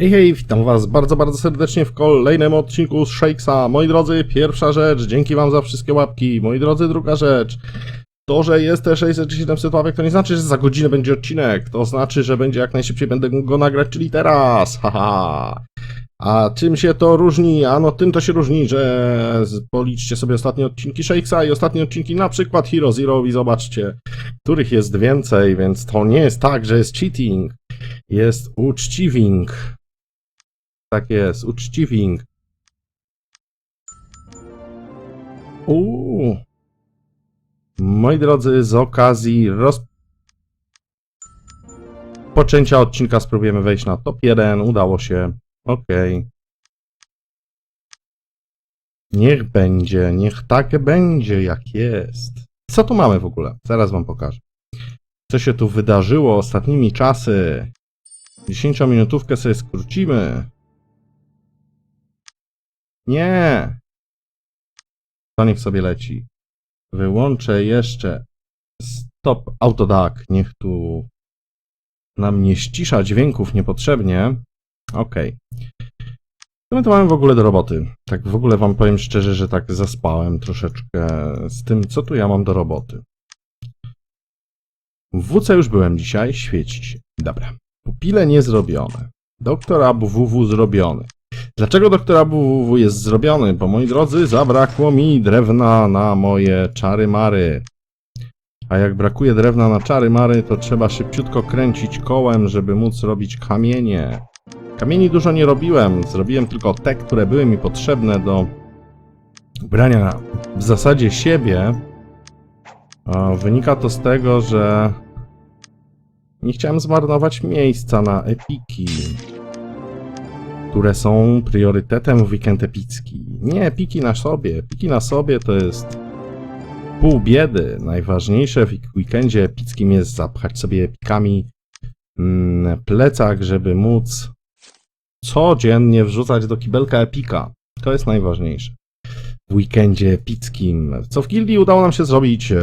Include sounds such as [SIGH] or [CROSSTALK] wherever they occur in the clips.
Hej, hej, witam was bardzo, bardzo serdecznie w kolejnym odcinku z Shakesa. Moi drodzy, pierwsza rzecz, dzięki wam za wszystkie łapki. Moi drodzy, druga rzecz, to, że jest te 600 czy 700 łapek, to nie znaczy, że za godzinę będzie odcinek. To znaczy, że będzie jak najszybciej będę go nagrać, czyli teraz. Haha. A czym się to różni? Ano tym to się różni, że policzcie sobie ostatnie odcinki Shakesa i ostatnie odcinki na przykład Hero Zero i zobaczcie, których jest więcej, więc to nie jest tak, że jest cheating. Jest uczciwing. Tak jest, uczciwing. Uuu. Moi drodzy, z okazji rozpoczęcia odcinka spróbujemy wejść na top 1. Udało się. Okej. Niech będzie, niech tak będzie, jak jest. Co tu mamy w ogóle? Zaraz wam pokażę. Co się tu wydarzyło ostatnimi czasy? 10-minutówkę sobie skrócimy. Nie! To niech sobie leci. Wyłączę jeszcze stop autodac. Niech tu nam nie ścisza dźwięków niepotrzebnie. Okej. Co my tu mamy w ogóle do roboty? Tak w ogóle wam powiem szczerze, że tak zaspałem troszeczkę z tym, co tu ja mam do roboty. W WC już byłem dzisiaj, świeci się. Dobra. Pupile nie zrobione. Doktor ABWW zrobiony. Dlaczego doktor ABWW jest zrobiony? Bo moi drodzy, zabrakło mi drewna na moje czary mary. A jak brakuje drewna na czary mary, to trzeba szybciutko kręcić kołem, żeby móc robić kamienie. Kamieni dużo nie robiłem, zrobiłem tylko te, które były mi potrzebne do brania w zasadzie siebie. Wynika to z tego, że nie chciałem zmarnować miejsca na epiki, które są priorytetem w weekend epicki. Nie epiki na sobie. Epiki na sobie to jest pół biedy. Najważniejsze w weekendzie epickim jest zapchać sobie epikami mm, plecak, żeby móc codziennie wrzucać do kibelka epika. To jest najważniejsze. W weekendzie epickim. Co w gildii udało nam się zrobić? E,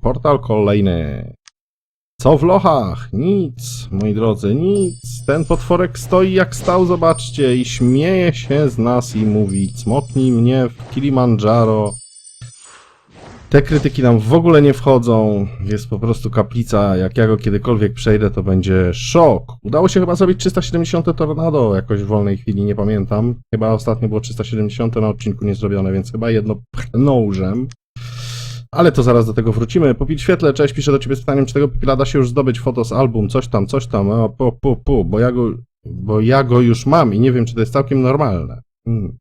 Portal kolejny. Co w lochach? Nic, moi drodzy, nic. Ten potworek stoi jak stał, zobaczcie, i śmieje się z nas i mówi cmoknij mnie w Kilimandżaro. Te krytyki nam w ogóle nie wchodzą. Jest po prostu kaplica. Jak ja go kiedykolwiek przejdę, to będzie szok. Udało się chyba zrobić 370 tornado jakoś w wolnej chwili, nie pamiętam. Chyba ostatnio było 370 na odcinku nie zrobione, więc chyba jedno pchnążem. Ale to zaraz do tego wrócimy. Popil świetle, cześć, piszę do ciebie z pytaniem, czy tego pupila da się już zdobyć fotos album, coś tam, coś tam, o, pu, pu, bo ja go, bo ja go już mam i nie wiem, czy to jest całkiem normalne. Hmm.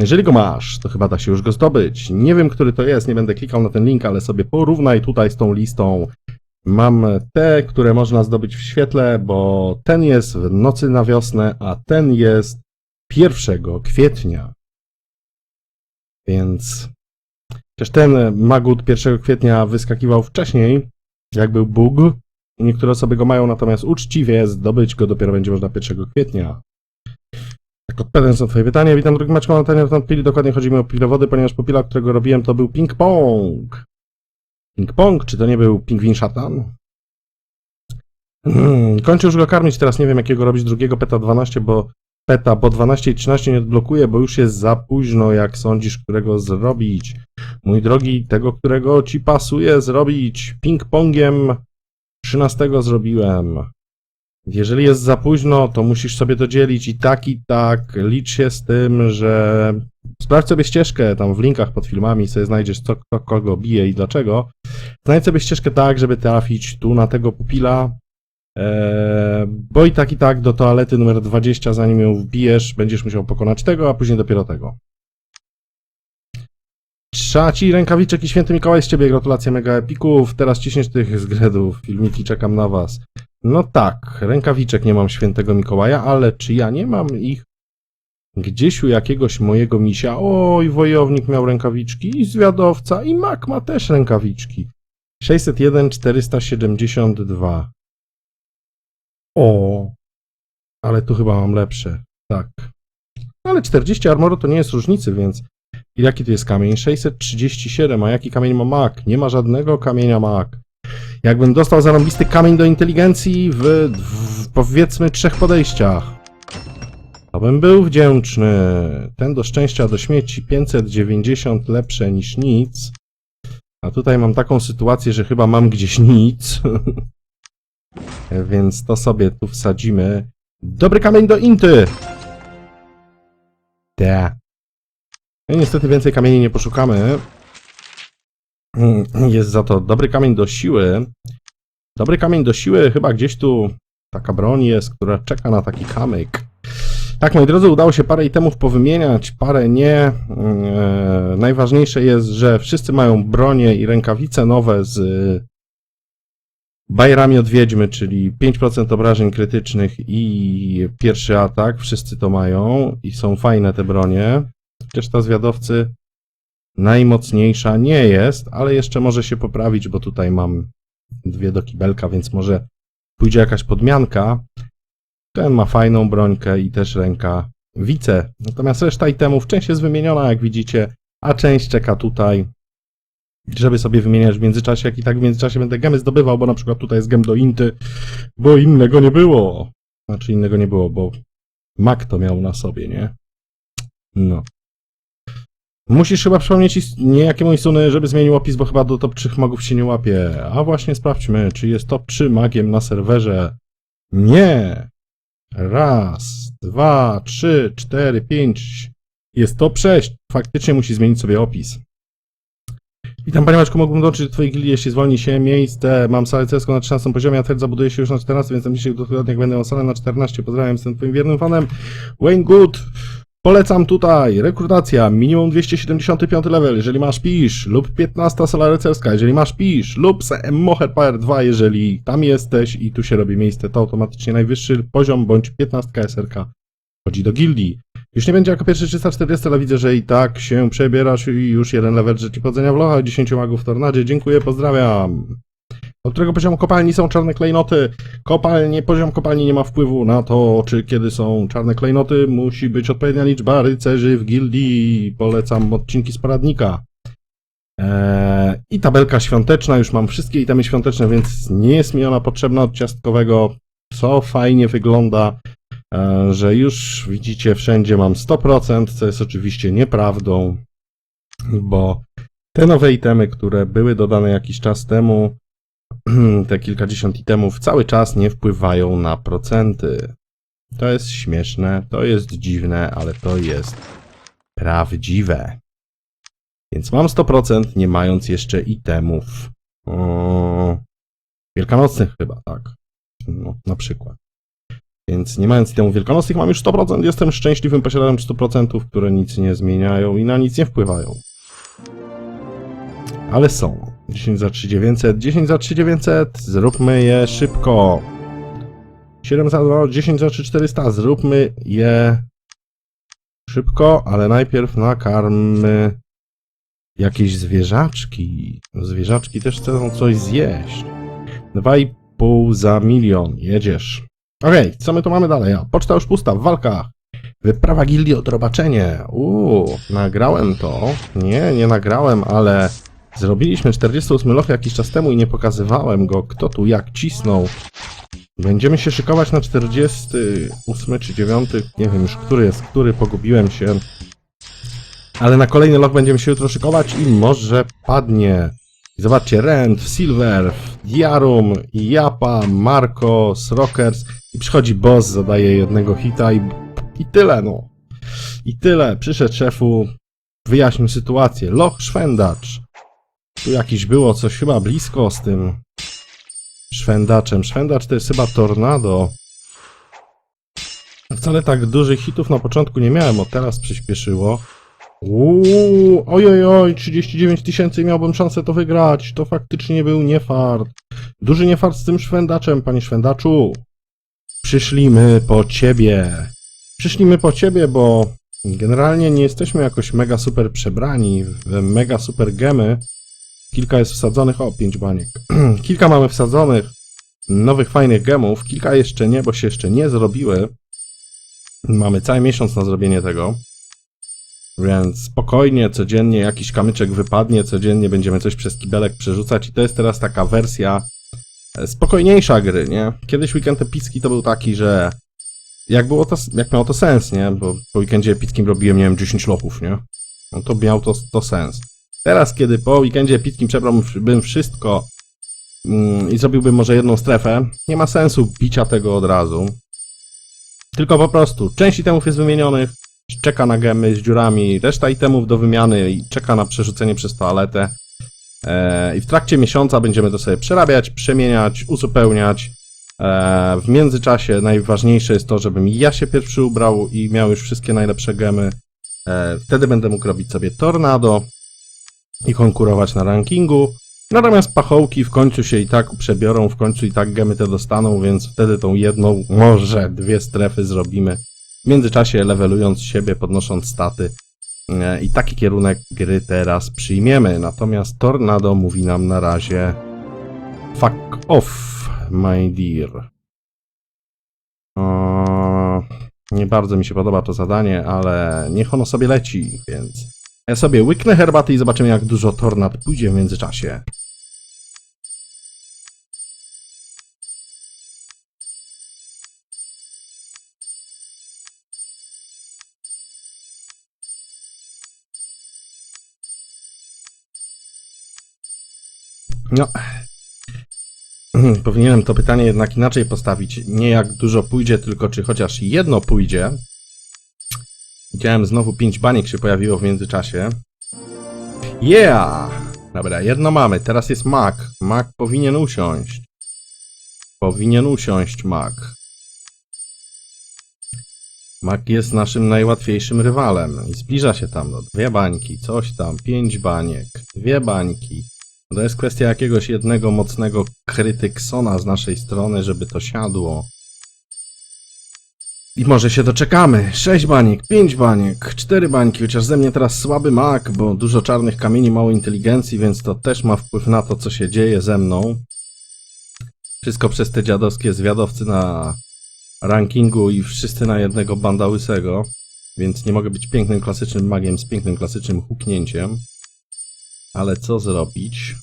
Jeżeli go masz, to chyba da się już go zdobyć. Nie wiem, który to jest, nie będę klikał na ten link, ale sobie porównaj tutaj z tą listą. Mam te, które można zdobyć w świetle, bo ten jest w nocy na wiosnę, a ten jest 1 kwietnia. Więc Przecież ten Magut 1 kwietnia wyskakiwał wcześniej, jak był bug. I niektóre osoby go mają, natomiast uczciwie zdobyć go dopiero będzie można 1 kwietnia. Tak odpowiadając na twoje pytanie, witam drugi Maczko na pytanie pili. Dokładnie chodzi mi o pile wody, ponieważ pupila, którego robiłem, to był ping-pong. Ping-pong? Czy to nie był pingwin szatan? Hmm, kończę już go karmić, teraz nie wiem jakiego robić drugiego peta 12, bo peta, bo 12 i 13 nie odblokuję, bo już jest za późno, jak sądzisz, którego zrobić. Mój drogi, tego, którego ci pasuje zrobić ping-pongiem 13 zrobiłem. Jeżeli jest za późno, to musisz sobie to dzielić i tak, i tak. Licz się z tym, że sprawdź sobie ścieżkę tam w linkach pod filmami, sobie znajdziesz co, kto kogo bije i dlaczego. Znajdź sobie ścieżkę tak, żeby trafić tu na tego pupila, Eee, bo i tak i tak do toalety numer 20, zanim ją wbijesz, będziesz musiał pokonać tego, a później dopiero tego. Trzaci rękawiczek i święty Mikołaj z ciebie, gratulacje mega epików. Teraz ciśniesz tych zgredów, filmiki, czekam na was. No tak, rękawiczek nie mam świętego Mikołaja, ale czy ja nie mam ich gdzieś u jakiegoś mojego misia? Oj, wojownik miał rękawiczki i zwiadowca i mak ma też rękawiczki. 601 472. O, ale tu chyba mam lepsze. Tak. Ale 40 armoru to nie jest różnicy, więc i jaki tu jest kamień? 637, a jaki kamień ma mak? Nie ma żadnego kamienia mak. Jakbym dostał zarąbisty kamień do inteligencji w, w powiedzmy trzech podejściach. To bym był wdzięczny. Ten do szczęścia do śmieci 590 lepsze niż nic. A tutaj mam taką sytuację, że chyba mam gdzieś nic. [LAUGHS] Więc to sobie tu wsadzimy. Dobry kamień do inty! Te. No niestety więcej kamieni nie poszukamy. Jest za to dobry kamień do siły. Dobry kamień do siły, chyba gdzieś tu taka broń jest, która czeka na taki kamyk. Tak, moi drodzy, udało się parę itemów powymieniać, parę nie. Eee, najważniejsze jest, że wszyscy mają bronie i rękawice nowe z bajerami od wiedźmy, czyli 5% obrażeń krytycznych i pierwszy atak. Wszyscy to mają i są fajne te bronie. Chociaż ta zwiadowcy najmocniejsza nie jest, ale jeszcze może się poprawić, bo tutaj mam dwie do kibelka, więc może pójdzie jakaś podmianka. Ten ma fajną brońkę i też ręka wice. Natomiast reszta itemów, część jest wymieniona, jak widzicie, a część czeka tutaj, żeby sobie wymieniać w międzyczasie, jak i tak w międzyczasie będę gemy zdobywał, bo na przykład tutaj jest gem do inty, bo innego nie było. Znaczy innego nie było, bo Mac to miał na sobie, nie? No. Musisz chyba przypomnieć niejakiemu Isuny, żeby zmienił opis, bo chyba do top 3 magów się nie łapie. A właśnie sprawdźmy, czy jest top 3 magiem na serwerze. Nie! Raz, dwa, trzy, cztery, pięć. Jest top 6. Faktycznie musi zmienić sobie opis. Witam Panie Maczku, mógłbym dołączyć do Twojej gildii, jeśli zwolni się miejsce. Mam salę CS na 13 poziomie, a teraz zabuduję się już na 14, więc na dzisiejszych tygodniach będę salę na 14. Pozdrawiam, jestem Twoim wiernym fanem. Wayne Good. Polecam tutaj rekrutacja, minimum 275 level, jeżeli masz pisz, lub 15 sala rycerska, jeżeli masz pisz, lub Moher Power 2, jeżeli tam jesteś i tu się robi miejsce, to automatycznie najwyższy poziom bądź 15 SRK chodzi do gildii. Już nie będzie jako pierwszy 340, ale widzę, że i tak się przebierasz i już jeden level rzeczy powodzenia w lochach, 10 magów w tornadzie. Dziękuję, pozdrawiam. Od którego poziomu kopalni są czarne klejnoty? Kopalnie, poziom kopalni nie ma wpływu na to, czy kiedy są czarne klejnoty. Musi być odpowiednia liczba rycerzy w gildii. Polecam odcinki z poradnika. Eee, I tabelka świąteczna, już mam wszystkie itemy świąteczne, więc nie jest mi ona potrzebna od ciastkowego, co fajnie wygląda, e, że już widzicie wszędzie mam 100%, co jest oczywiście nieprawdą, bo te nowe itemy, które były dodane jakiś czas temu, [CLEARS THROAT] te kilkadziesiąt itemów cały czas nie wpływają na procenty. To jest śmieszne, to jest dziwne, ale to jest prawdziwe. Więc mam 100%, nie mając jeszcze itemów. O, wielkanocnych chyba, tak. No, na przykład. Więc nie mając itemów wielkanocnych mam już 100%, jestem szczęśliwym posiadaczem 100%, które nic nie zmieniają i na nic nie wpływają. Ale są. 10 za 3900, 10 za 3900, zróbmy je szybko. 7 za 2, 10 za 3400, zróbmy je szybko, ale najpierw nakarmy jakieś zwierzaczki. Zwierzaczki też chcą coś zjeść. 2,5 za milion, jedziesz. Okej, co my tu mamy dalej? Poczta już pusta, w walkach. Wyprawa gildii odrobaczenie. Uuu, nagrałem to. Nie, nie nagrałem, ale zrobiliśmy 48 loch jakiś czas temu i nie pokazywałem go, kto tu jak cisnął. Będziemy się szykować na 48 czy 9, nie wiem już który jest który, pogubiłem się. Ale na kolejny loch będziemy się jutro szykować i może padnie. Zobaczcie, Rent, Silver, Diarum, Japa, Marco, Rockers i przychodzi boss, zadaje jednego hita i, i tyle no. I tyle. Przyszedł szefu, wyjaśnił sytuację. Loch Szwendacz. Tu jakiś było coś chyba blisko z tym szwendaczem. Szwendacz to jest chyba tornado. Wcale tak dużych hitów na początku nie miałem, o teraz przyspieszyło. Uuu, ojoj, oj, 39 tysięcy i miałbym szansę to wygrać. To faktycznie był niefart. Duży niefart z tym szwendaczem, panie szwendaczu. Przyszlimy po ciebie. Przyszlimy po ciebie, bo generalnie nie jesteśmy jakoś mega super przebrani w mega super gemy. Kilka jest wsadzonych, o, pięć baniek. [CLEARS THROAT] kilka mamy wsadzonych nowych fajnych gemów, kilka jeszcze nie, bo się jeszcze nie zrobiły. Mamy cały miesiąc na zrobienie tego. Więc spokojnie, codziennie jakiś kamyczek wypadnie, codziennie będziemy coś przez kibelek przerzucać i to jest teraz taka wersja e, spokojniejsza gry, nie? Kiedyś weekend epicki to był taki, że jak było to, jak miało to sens, nie? Bo po weekendzie epickim robiłem, nie wiem, 10 lochów, nie? No to miał to, to sens. Teraz, kiedy po weekendzie epickim przebrałbym wszystko mm, i zrobiłbym może jedną strefę, nie ma sensu bicia tego od razu. Tylko po prostu część itemów jest wymienionych, czeka na gemy z dziurami, reszta itemów do wymiany i czeka na przerzucenie przez toaletę. E, I w trakcie miesiąca będziemy to sobie przerabiać, przemieniać, uzupełniać. E, w międzyczasie najważniejsze jest to, żebym ja się pierwszy ubrał i miał już wszystkie najlepsze gemy. E, wtedy będę mógł robić sobie tornado i konkurować na rankingu. Natomiast pachołki w końcu się i tak przebiorą, w końcu i tak gemy te dostaną, więc wtedy tą jedną, może dwie strefy zrobimy. W międzyczasie levelując siebie, podnosząc staty. E, I taki kierunek gry teraz przyjmiemy. Natomiast Tornado mówi nam na razie fuck off, my dear. Nie bardzo mi się podoba to zadanie, ale niech ono sobie leci, więc ja sobie łyknę herbaty i zobaczymy jak dużo tornad pójdzie w międzyczasie. No. Powinienem to pytanie jednak inaczej postawić. Nie jak dużo pójdzie, tylko czy chociaż jedno pójdzie. Widziałem znowu pięć baniek się pojawiło w międzyczasie. Yeah! Dobra, jedno mamy. Teraz jest Mac. Mac powinien usiąść. Powinien usiąść Mac. Mac jest naszym najłatwiejszym rywalem i zbliża się tam. No, dwie bańki, coś tam, pięć baniek, dwie bańki. To jest kwestia jakiegoś jednego mocnego krytyksona z naszej strony, żeby to siadło. I może się doczekamy. Sześć baniek, pięć baniek, cztery bańki, chociaż ze mnie teraz słaby mak, bo dużo czarnych kamieni, mało inteligencji, więc to też ma wpływ na to, co się dzieje ze mną. Wszystko przez te dziadowskie zwiadowcy na rankingu i wszyscy na jednego banda łysego. Więc nie mogę być pięknym, klasycznym magiem z pięknym, klasycznym huknięciem. Ale co zrobić?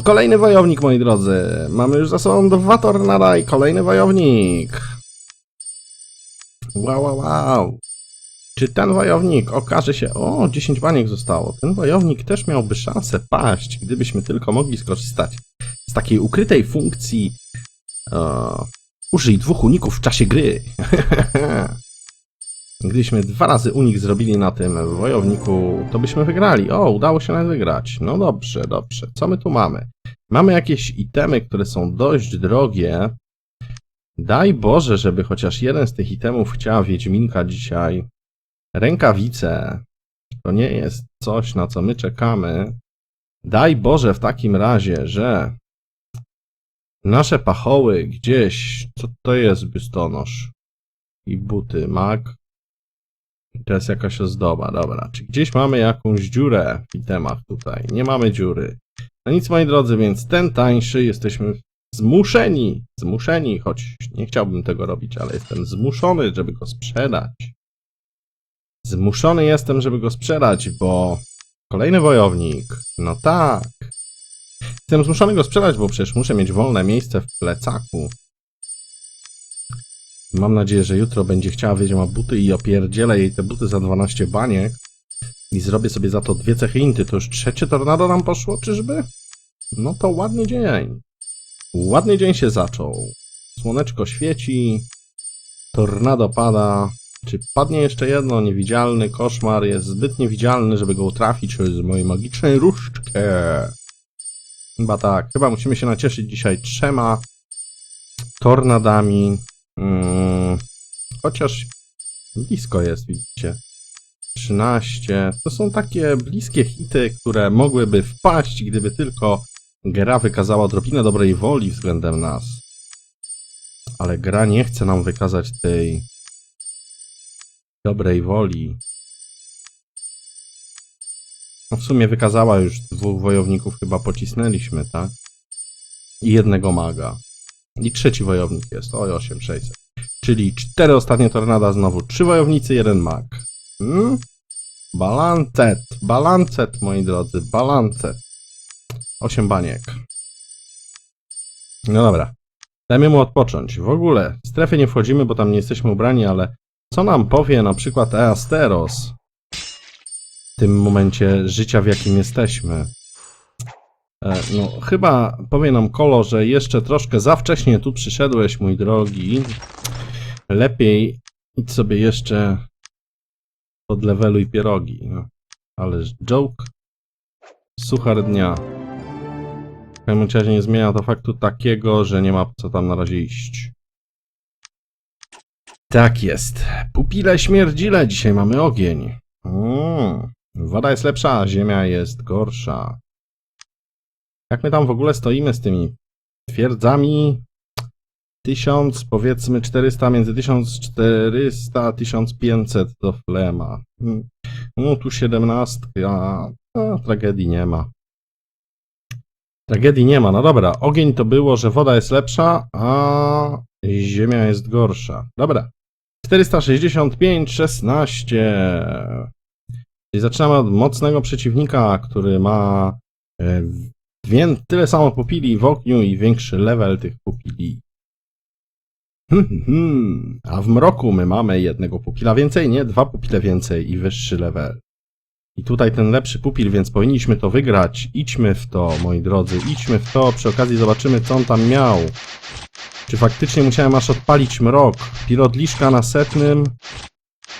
Kolejny wojownik, moi drodzy. Mamy już za sobą dwa tornada i kolejny wojownik. Wow, wow, wow. Czy ten wojownik okaże się... O, 10 baniek zostało. Ten wojownik też miałby szansę paść, gdybyśmy tylko mogli skorzystać z takiej ukrytej funkcji e, użyj dwóch uników w czasie gry. [LAUGHS] Gdybyśmy dwa razy unik zrobili na tym wojowniku, to byśmy wygrali. O, udało się nam wygrać. No dobrze, dobrze. Co my tu mamy? Mamy jakieś itemy, które są dość drogie. Daj Boże, żeby chociaż jeden z tych itemów chciała Wiedźminka dzisiaj. Rękawice. To nie jest coś, na co my czekamy. Daj Boże w takim razie, że nasze pachoły gdzieś... Co to jest biustonosz? I buty, mag. To jest jakaś ozdoba, dobra. Czy gdzieś mamy jakąś dziurę w itemach tutaj? Nie mamy dziury. No nic, moi drodzy, więc ten tańszy jesteśmy zmuszeni, zmuszeni, choć nie chciałbym tego robić, ale jestem zmuszony, żeby go sprzedać. Zmuszony jestem, żeby go sprzedać, bo kolejny wojownik, no tak. Jestem zmuszony go sprzedać, bo przecież muszę mieć wolne miejsce w plecaku. Mam nadzieję, że jutro będzie chciała wiedźma buty i opierdzielę jej te buty za 12 baniek. I zrobię sobie za to dwie cechy inty. To już trzecie tornado nam poszło, czyżby? No to ładny dzień. Ładny dzień się zaczął. Słoneczko świeci. Tornado pada. Czy padnie jeszcze jedno? Niewidzialny koszmar jest zbyt niewidzialny, żeby go utrafić z mojej magicznej różdżkę. Chyba tak. Chyba musimy się nacieszyć dzisiaj trzema tornadami. Mm, chociaż blisko jest, widzicie. 13. To są takie bliskie hity, które mogłyby wpaść, gdyby tylko gra wykazała odrobinę dobrej woli względem nas. Ale gra nie chce nam wykazać tej dobrej woli. No w sumie wykazała już dwóch wojowników, chyba pocisnęliśmy, tak? I jednego maga. I trzeci wojownik jest. Oj, 8600. Czyli cztery ostatnie tornada znowu. Trzy wojownicy, jeden mag. Hmm? Balancet. Balancet, moi drodzy. Balancet. Osiem baniek. No dobra. Dajmy mu odpocząć. W ogóle w strefę nie wchodzimy, bo tam nie jesteśmy ubrani, ale co nam powie na przykład Easteros w tym momencie życia, w jakim jesteśmy? E, No, chyba powie nam Kolo, że jeszcze troszkę za wcześnie tu przyszedłeś, mój drogi. Lepiej idź sobie jeszcze podleweluj pierogi. No. Ależ joke. Suchar dnia. W każdym razie nie zmienia to faktu takiego, że nie ma co tam na razie iść. Tak jest. Pupile śmierdzile, dzisiaj mamy ogień. Mm. Woda jest lepsza, ziemia jest gorsza. Jak my tam w ogóle stoimy z tymi twierdzami? 1000, powiedzmy 400, między 1400 a 1500 do flema. Mm. No tu 17, a, a tragedii nie ma. Tragedii nie ma. No dobra, ogień to było, że woda jest lepsza, a ziemia jest gorsza. Dobra. 465, 16. Czyli zaczynamy od mocnego przeciwnika, który ma e, wię- tyle samo pupili w ogniu i większy level tych pupili. Hmm, hmm, hmm. A w mroku my mamy jednego pupila więcej, nie? Dwa pupile więcej i wyższy level. I tutaj ten lepszy pupil, więc powinniśmy to wygrać. Idźmy w to, moi drodzy, idźmy w to. Przy okazji zobaczymy, co on tam miał. Czy faktycznie musiałem aż odpalić mrok? Pilotliszka na setnym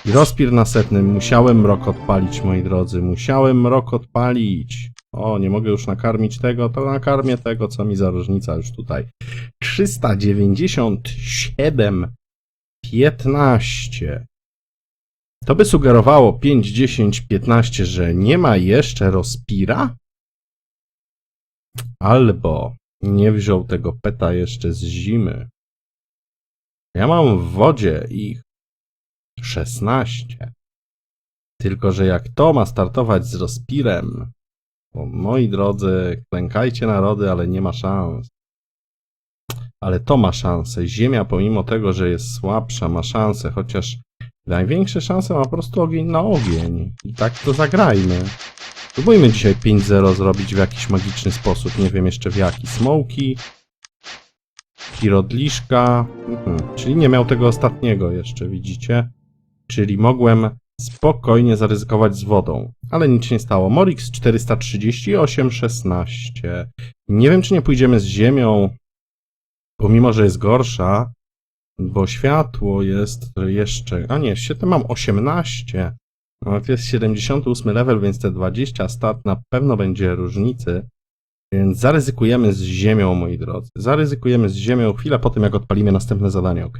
i rozpir na setnym. Musiałem mrok odpalić, moi drodzy. Musiałem mrok odpalić. O, nie mogę już nakarmić tego, to nakarmię tego, co mi za różnica już tutaj. 397 15. To by sugerowało 5, 10, 15, że nie ma jeszcze rozpira? Albo nie wziął tego peta jeszcze z zimy. Ja mam w wodzie ich 16. Tylko, że jak to ma startować z rozpirem, moi drodzy, klękajcie narody, ale nie ma szans. Ale to ma szansę. Ziemia, pomimo tego, że jest słabsza, ma szansę, chociaż największe szanse ma po prostu ogień na ogień. I tak to zagrajmy. Spróbujmy dzisiaj 5-0 zrobić w jakiś magiczny sposób. Nie wiem jeszcze w jaki. Smoki. Pirodliszka. Mhm. Czyli nie miał tego ostatniego jeszcze, widzicie? Czyli mogłem spokojnie zaryzykować z wodą. Ale nic się nie stało. Morix 438, 16. Nie wiem, czy nie pójdziemy z ziemią, pomimo, że jest gorsza, bo światło jest jeszcze... A nie, mam 18. No, to jest 78 level, więc te 20 stat na pewno będzie różnicy. Więc zaryzykujemy z ziemią, moi drodzy. Zaryzykujemy z ziemią chwilę po tym, jak odpalimy następne zadanie, ok?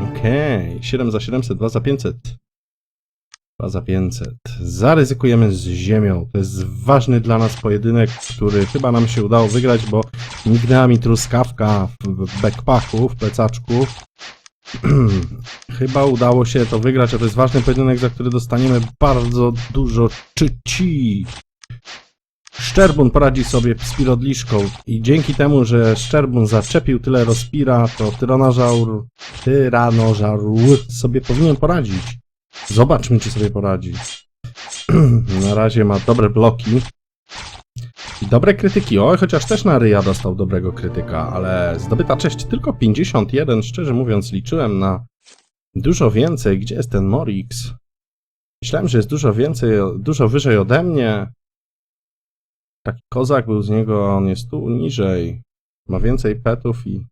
Okej, 7 za 700, 2 za 500. 2 za 500. Zaryzykujemy z ziemią. To jest ważny dla nas pojedynek, który chyba nam się udało wygrać, bo mignęła mi truskawka w backpacku, w plecaczku. [CLEARS THROAT] chyba udało się to wygrać, a to jest ważny pojedynek, za który dostaniemy bardzo dużo czyci. Szczerbun poradzi sobie z pirodliszką i dzięki temu, że Szczerbun zaczepił tyle rozpira, to tyranożaur, tyranożaur sobie powinien poradzić. Zobaczmy, czy sobie poradzi. [CLEARS THROAT] na razie ma dobre bloki. I dobre krytyki. Oj, chociaż też na ryja dostał dobrego krytyka, ale zdobyta cześć tylko 51. Szczerze mówiąc, liczyłem na dużo więcej. Gdzie jest ten Morix? Myślałem, że jest dużo więcej, dużo wyżej ode mnie. Taki kozak był z niego, on jest tu niżej. Ma więcej petów i...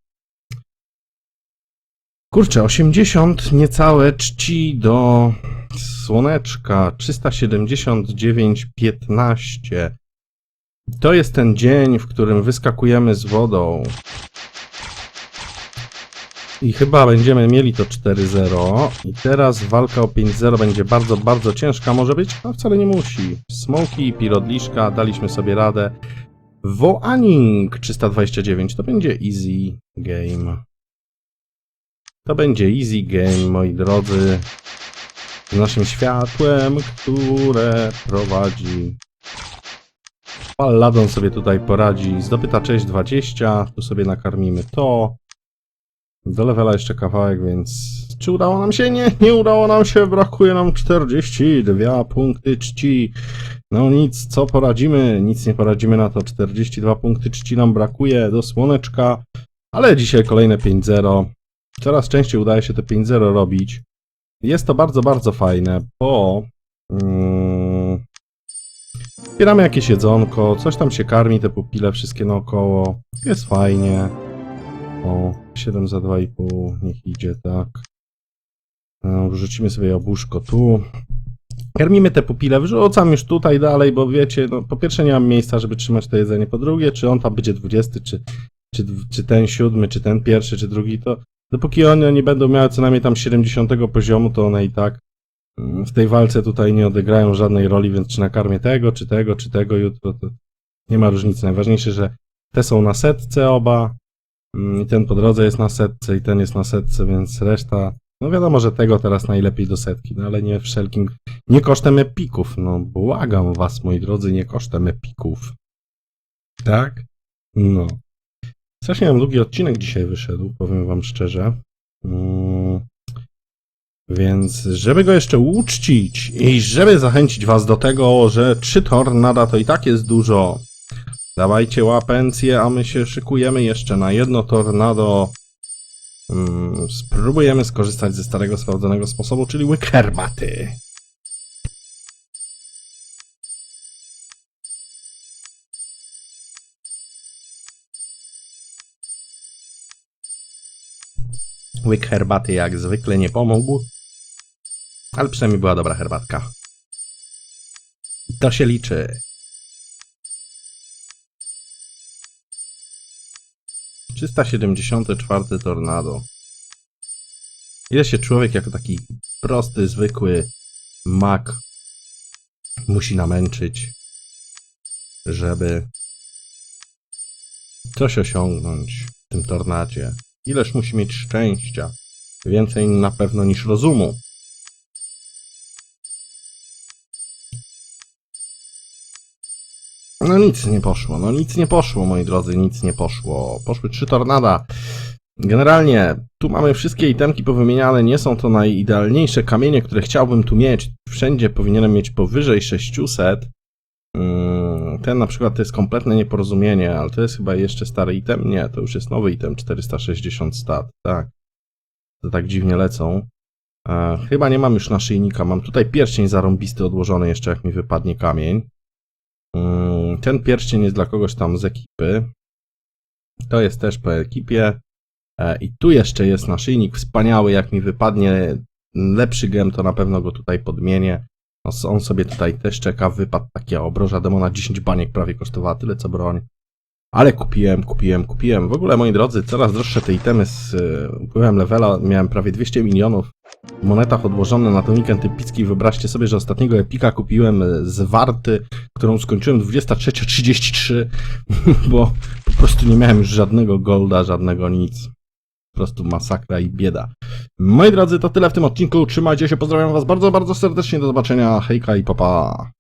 Kurczę, 80 niecałe czci do słoneczka. 379, 15. To jest ten dzień, w którym wyskakujemy z wodą. I chyba będziemy mieli to 4-0. I teraz walka o 5-0 będzie bardzo, bardzo ciężka. Może być? No wcale nie musi. Smoki i pirodliszka, daliśmy sobie radę. Woaning 329 to będzie easy game. To będzie easy game, moi drodzy. Z naszym światłem, które prowadzi. Palladon sobie tutaj poradzi. Zdobyta cześć 20. Tu sobie nakarmimy to. Do levela jeszcze kawałek, więc Czy udało nam się? Nie, nie udało nam się. Brakuje nam 42 punkty czci. No nic, co poradzimy? Nic nie poradzimy na to. 42 punkty czci nam brakuje do słoneczka. Ale dzisiaj kolejne 5-0. Coraz częściej udaje się te 5-0 robić. Jest to bardzo, bardzo fajne, bo mm, zbieramy jakieś jedzonko, coś tam się karmi, te pupile wszystkie naokoło. Jest fajnie. O, 7 za 2,5, niech idzie, tak. No, Wrzucimy sobie jabłuszko tu. Karmimy te pupile, wrzucam już tutaj dalej, bo wiecie, no po pierwsze nie mam miejsca, żeby trzymać to jedzenie, po drugie, czy on tam będzie 20, czy, czy, czy ten siódmy, czy ten pierwszy, czy drugi, to dopóki one nie będą miały co najmniej tam 70 poziomu, to one i tak mm, w tej walce tutaj nie odegrają żadnej roli, więc czy nakarmię tego, czy tego, czy tego jutro, to nie ma różnicy. Najważniejsze, że te są na setce oba, i ten po drodze jest na setce, i ten jest na setce, więc reszta, no wiadomo, że tego teraz najlepiej do setki, no ale nie wszelkim, nie kosztem epików, no błagam was, moi drodzy, nie kosztem epików. Tak? No. Strasznie nam długi odcinek dzisiaj wyszedł, powiem wam szczerze. Mm. Więc, żeby go jeszcze uczcić i żeby zachęcić was do tego, że trzy tornada to i tak jest dużo, dawajcie łapencję, a my się szykujemy jeszcze na jedno tornado. Mm, spróbujemy skorzystać ze starego, sprawdzonego sposobu, czyli łyk herbaty. Łyk herbaty jak zwykle nie pomógł, ale przynajmniej była dobra herbatka. I to się liczy. 374 tornado. Ile się człowiek jako taki prosty, zwykły mak musi namęczyć, żeby coś osiągnąć w tym tornadzie. Ileż musi mieć szczęścia. Więcej na pewno niż rozumu. No nic nie poszło, no nic nie poszło, moi drodzy, nic nie poszło. Poszły trzy tornada. Generalnie, tu mamy wszystkie itemki powymieniane, nie są to najidealniejsze kamienie, które chciałbym tu mieć. Wszędzie powinienem mieć powyżej 600. Mm, Ten na przykład to jest kompletne nieporozumienie, ale to jest chyba jeszcze stary item? Nie, to już jest nowy item, 460 stat, tak. To tak dziwnie lecą. E, chyba nie mam już naszyjnika, mam tutaj pierścień zarąbisty odłożony jeszcze, jak mi wypadnie kamień. Mm, Ten pierścień jest dla kogoś tam z ekipy. To jest też po ekipie. E, I tu jeszcze jest naszyjnik wspaniały. Jak mi wypadnie lepszy gem, to na pewno go tutaj podmienię. No, On sobie tutaj też czeka. Wypadł takie obroża demona. 10 baniek prawie kosztowała tyle co broń. Ale kupiłem, kupiłem, kupiłem. W ogóle, moi drodzy, coraz droższe te itemy z y, upływem levela. Miałem prawie 200 milionów w monetach odłożone na ten weekend epicki. Wyobraźcie sobie, że ostatniego epika kupiłem y, z Warty, którą skończyłem 23.33, [LAUGHS] bo po prostu nie miałem już żadnego golda, żadnego nic. Po prostu masakra i bieda. Moi drodzy, to tyle w tym odcinku. Trzymajcie się, pozdrawiam was bardzo, bardzo serdecznie. Do zobaczenia. Hejka i papa.